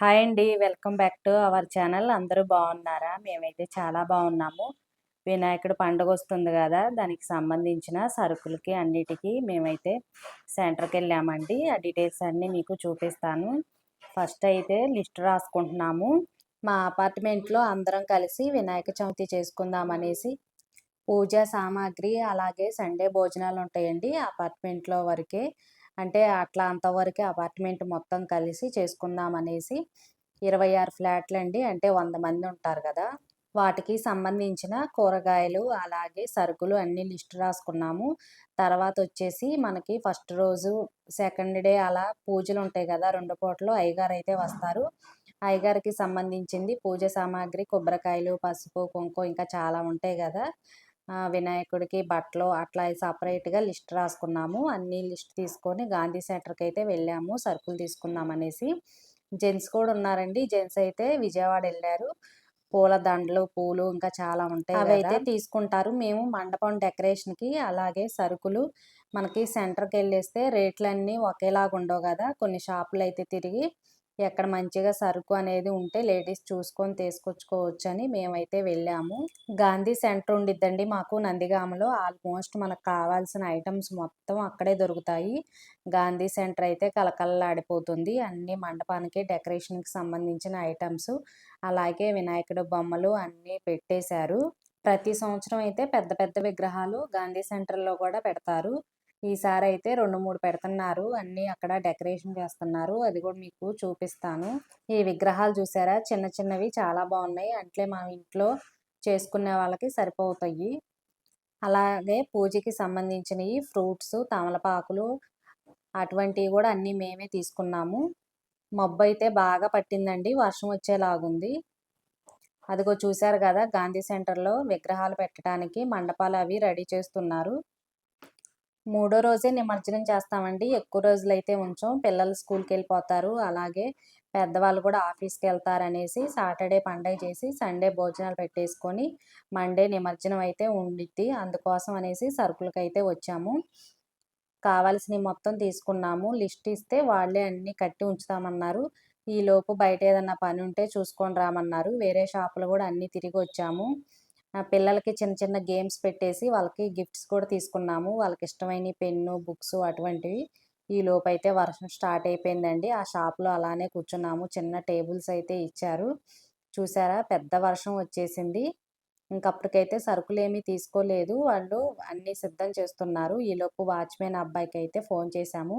Hi అండి. Welcome back to our channel. అందరూ బాగున్నారా? మేమైతే చాలా బాగున్నాము. వినాయకుడు పండుగ వస్తుంది కదా దానికి సంబంధించిన సరుకులకి అన్నిటికీ మేమైతే సెంటర్కి వెళ్ళామండి. ఆ డీటెయిల్స్ అన్నీ మీకు చూపిస్తాను. ఫస్ట్ అయితే లిస్ట్ రాసుకుంటున్నాము. మా అపార్ట్మెంట్లో అందరం కలిసి వినాయక చవితి చేసుకుందాం అనేసి పూజా సామాగ్రి అలాగే సండే భోజనాలు ఉంటాయండి అపార్ట్మెంట్లో వరకే. అంటే అట్లా అంతవరకు అపార్ట్మెంట్ మొత్తం కలిసి చేసుకుందాం అనేసి ఇరవై ఆరు ఫ్లాట్లు అండి అంటే వంద మంది ఉంటారు కదా. వాటికి సంబంధించిన కూరగాయలు అలాగే సరుకులు అన్ని లిస్ట్ రాసుకున్నాము. తర్వాత వచ్చేసి మనకి ఫస్ట్ రోజు సెకండ్ డే అలా పూజలు ఉంటాయి కదా. రెండు పూటలు అయ్యగారు అయితే వస్తారు. అయ్యగారికి సంబంధించింది పూజ సామాగ్రి కొబ్బరికాయలు పసుపు కుంకుమ ఇంకా చాలా ఉంటాయి కదా. వినాయకుడికి బట్టలు అట్లా సపరేట్గా లిస్ట్ రాసుకున్నాము. అన్ని లిస్ట్ తీసుకొని గాంధీ సెంటర్కి అయితే వెళ్ళాము. సరుకులు తీసుకుందాం అనేసి. జెంట్స్ కూడా ఉన్నారండి. జెంట్స్ అయితే విజయవాడ వెళ్ళారు. పూల దండలు పూలు ఇంకా చాలా ఉంటాయి అవి అయితే తీసుకుంటారు. మేము మండపం డెకరేషన్కి అలాగే సరుకులు మనకి సెంటర్కి వెళ్ళేస్తే రేట్లన్నీ ఒకేలాగా ఉండవు కదా. కొన్ని షాపులు అయితే తిరిగి ఎక్కడ మంచిగా సరుకు అనేది ఉంటే లేడీస్ చూసుకొని తీసుకొచ్చుకోవచ్చు అని మేమైతే వెళ్ళాము. గాంధీ సెంటర్ ఉండిద్దండి మాకు నందిగామలో. ఆల్మోస్ట్ మనకు కావాల్సిన ఐటమ్స్ మొత్తం అక్కడే దొరుకుతాయి. గాంధీ సెంటర్ అయితే కలకల్లాడిపోతుంది అన్ని మండపానికి డెకరేషన్కి సంబంధించిన ఐటమ్స్ అలాగే వినాయకుడు బొమ్మలు అన్నీ పెట్టేశారు. ప్రతి సంవత్సరం అయితే పెద్ద పెద్ద విగ్రహాలు గాంధీ సెంటర్లో కూడా పెడతారు. ఈసారి అయితే రెండు మూడు పెడుతున్నారు. అన్నీ అక్కడ డెకరేషన్ చేస్తున్నారు. అది కూడా మీకు చూపిస్తాను. ఈ విగ్రహాలు చూసారా? చిన్న చిన్నవి చాలా బాగున్నాయి. అంటే మనం ఇంట్లో చేసుకునే వాళ్ళకి సరిపోతాయి. అలాగే పూజకి సంబంధించినవి ఫ్రూట్స్ తమలపాకులు అటువంటివి కూడా అన్నీ మేమే తీసుకున్నాము. మబ్బు అయితే బాగా పట్టిందండి. వర్షం వచ్చేలాగుంది. అదిగో చూశారు కదా గాంధీ సెంటర్లో విగ్రహాలు పెట్టడానికి మండపాలు అవి రెడీ చేస్తున్నారు. మూడో రోజే నిమజ్జనం చేస్తామండి. ఎక్కువ రోజులు అయితే ఉంచాం. పిల్లలు స్కూల్కి వెళ్ళిపోతారు అలాగే పెద్దవాళ్ళు కూడా ఆఫీస్కి వెళ్తారు అనేసి సాటర్డే పండగ చేసి సండే భోజనాలు పెట్టేసుకొని మండే నిమజ్జనం అయితే ఉండిద్ది. అందుకోసం అనేసి సరుకులకి అయితే వచ్చాము. కావాల్సినవి మొత్తం తీసుకున్నాము. లిస్ట్ ఇస్తే వాళ్ళే అన్నీ కట్టి ఉంచుతామన్నారు. ఈలోపు బయట ఏదన్నా పని ఉంటే చూసుకొని రామన్నారు. వేరే షాపులు కూడా అన్నీ తిరిగి వచ్చాము. పిల్లలకి చిన్న చిన్న గేమ్స్ పెట్టేసి వాళ్ళకి గిఫ్ట్స్ కూడా తీసుకున్నాము. వాళ్ళకి ఇష్టమైన పెన్ను బుక్స్ అటువంటివి ఈ లోపు అయితే వర్షం స్టార్ట్ అయిపోయిందండి. ఆ షాప్లో అలానే కూర్చున్నాము. చిన్న టేబుల్స్ అయితే ఇచ్చారు. చూసారా? పెద్ద వర్షం వచ్చేసింది. ఇంకప్పటికైతే సరుకులు ఏమీ తీసుకోలేదు. వాళ్ళు అన్నీ సిద్ధం చేస్తున్నారు. ఈలోపు వాచ్మెన్ అబ్బాయికి అయితే ఫోన్ చేశాము.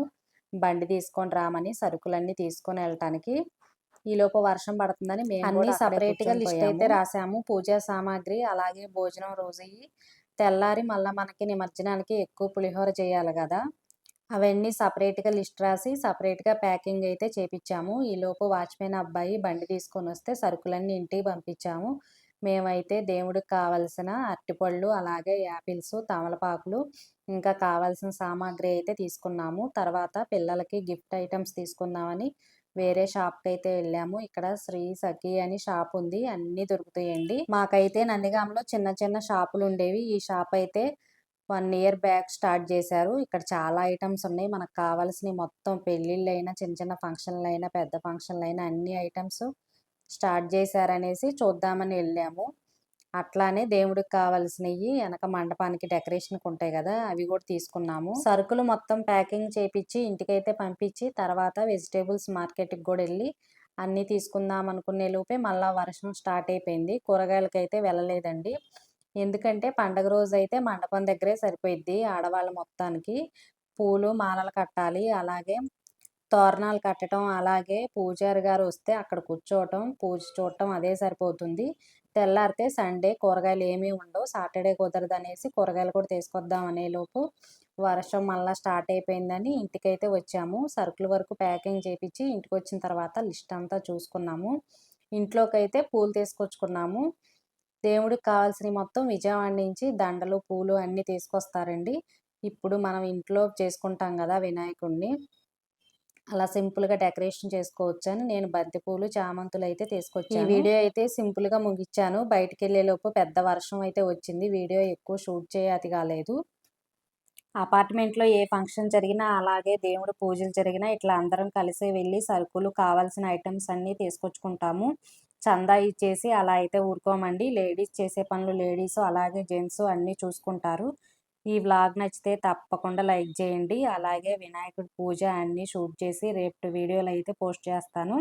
బండి తీసుకొని రామని సరుకులన్నీ తీసుకొని వెళ్ళటానికి. ఈలోపు వర్షం పడుతుందని మేము అన్ని సపరేట్గా లిస్ట్ అయితే రాసాము. పూజా సామాగ్రి అలాగే భోజనం రోజు తెల్లారి మళ్ళీ మనకి నిమజ్జనానికి ఎక్కువ పులిహోర చేయాలి కదా. అవన్నీ సపరేట్గా లిస్ట్ రాసి సపరేట్గా ప్యాకింగ్ అయితే చేపించాము ఈలోపు వాచ్మెన్ అబ్బాయి బండి తీసుకొని వస్తే సరుకులన్నీ ఇంటికి పంపించాము. మేమైతే దేవుడికి కావలసిన అరటిపళ్ళు అలాగే యాపిల్స్ తమలపాకులు ఇంకా కావాల్సిన సామాగ్రి అయితే తీసుకున్నాము. తర్వాత పిల్లలకి గిఫ్ట్ ఐటమ్స్ తీసుకుందామని వేరే షాప్కి అయితే వెళ్ళాము. ఇక్కడ శ్రీ సఖి అని షాప్ ఉంది. అన్నీ దొరుకుతాయండి. మాకైతే నందిగాంలో చిన్న చిన్న షాపులు ఉండేవి. ఈ షాప్ అయితే వన్ ఇయర్ బ్యాక్ స్టార్ట్ చేశారు. ఇక్కడ చాలా ఐటమ్స్ ఉన్నాయి. మనకు కావాల్సినవి మొత్తం పెళ్ళిళ్ళు అయినా చిన్న చిన్న ఫంక్షన్లు అయినా పెద్ద ఫంక్షన్లు అయినా అన్ని ఐటమ్స్ స్టార్ట్ చేశారనేసి చూద్దామని వెళ్ళాము. అట్లానే దేవుడికి కావాల్సినవి వెనక మండపానికి డెకరేషన్కి ఉంటాయి కదా అవి కూడా తీసుకున్నాము. సరుకులు మొత్తం ప్యాకింగ్ చేపించి ఇంటికైతే పంపించి తర్వాత వెజిటేబుల్స్ మార్కెట్కి కూడా వెళ్ళి అన్నీ తీసుకుందాం అనుకునే లోపే మళ్ళీ వర్షం స్టార్ట్ అయిపోయింది. కూరగాయలకి అయితే వెళ్ళలేదండి. ఎందుకంటే పండగ రోజు అయితే మండపం దగ్గరే సరిపోయిద్ది ఆడవాళ్ళ మొత్తానికి. పూలు మాలలు కట్టాలి. అలాగే తోరణాలు కట్టడం అలాగే పూజారి గారు వస్తే అక్కడ కూర్చోవటం పూజ చూడటం అదే సరిపోతుంది. తెల్లారితే సండే కూరగాయలు ఏమీ ఉండవు. సాటర్డే కుదరదు అనేసి కూరగాయలు కూడా తీసుకొద్దాం అనేలోపు వర్షం మళ్ళీ స్టార్ట్ అయిపోయిందని ఇంటికైతే వచ్చాము. సరుకుల వరకు ప్యాకింగ్ చేపించి ఇంటికి వచ్చిన తర్వాత లిస్ట్ అంతా చూసుకున్నాము. ఇంట్లోకి అయితే పూలు తీసుకొచ్చుకున్నాము. దేవుడికి కావాల్సినవి మొత్తం విజయవాడ నుంచి దండలు పూలు అన్నీ తీసుకొస్తారండి. ఇప్పుడు మనం ఇంట్లో చేసుకుంటాం కదా వినాయకుడిని అలా సింపుల్గా డెకరేషన్ చేసుకోవచ్చు అని నేను బంతిపూలు చామంతులు అయితే తీసుకొచ్చాను. ఈ వీడియో అయితే సింపుల్గా ముగించాను బయటికి వెళ్ళే లోపు పెద్ద వర్షం అయితే వచ్చింది. వీడియో ఎక్కువ షూట్ చేయతి కాలేదు. అపార్ట్మెంట్లో ఏ ఫంక్షన్ జరిగినా అలాగే దేవుడి పూజలు జరిగినా ఇట్లా అందరం కలిసి వెళ్ళి సరుకులు కావాల్సిన ఐటమ్స్ అన్నీ తీసుకొచ్చుకుంటాము. చందా ఇచ్చేసి అలా అయితే ఊరుకోమండి. లేడీస్ చేసే పనులు లేడీస్ అలాగే జెంట్స్ అన్నీ చూసుకుంటారు. ఈ వ్లాగ్ నచ్చితే తప్పకుండా లైక్ చేయండి. అలాగే వినాయకుడి పూజ అన్నీ షూట్ చేసి రేపు వీడియోలు అయితే పోస్ట్ చేస్తాను.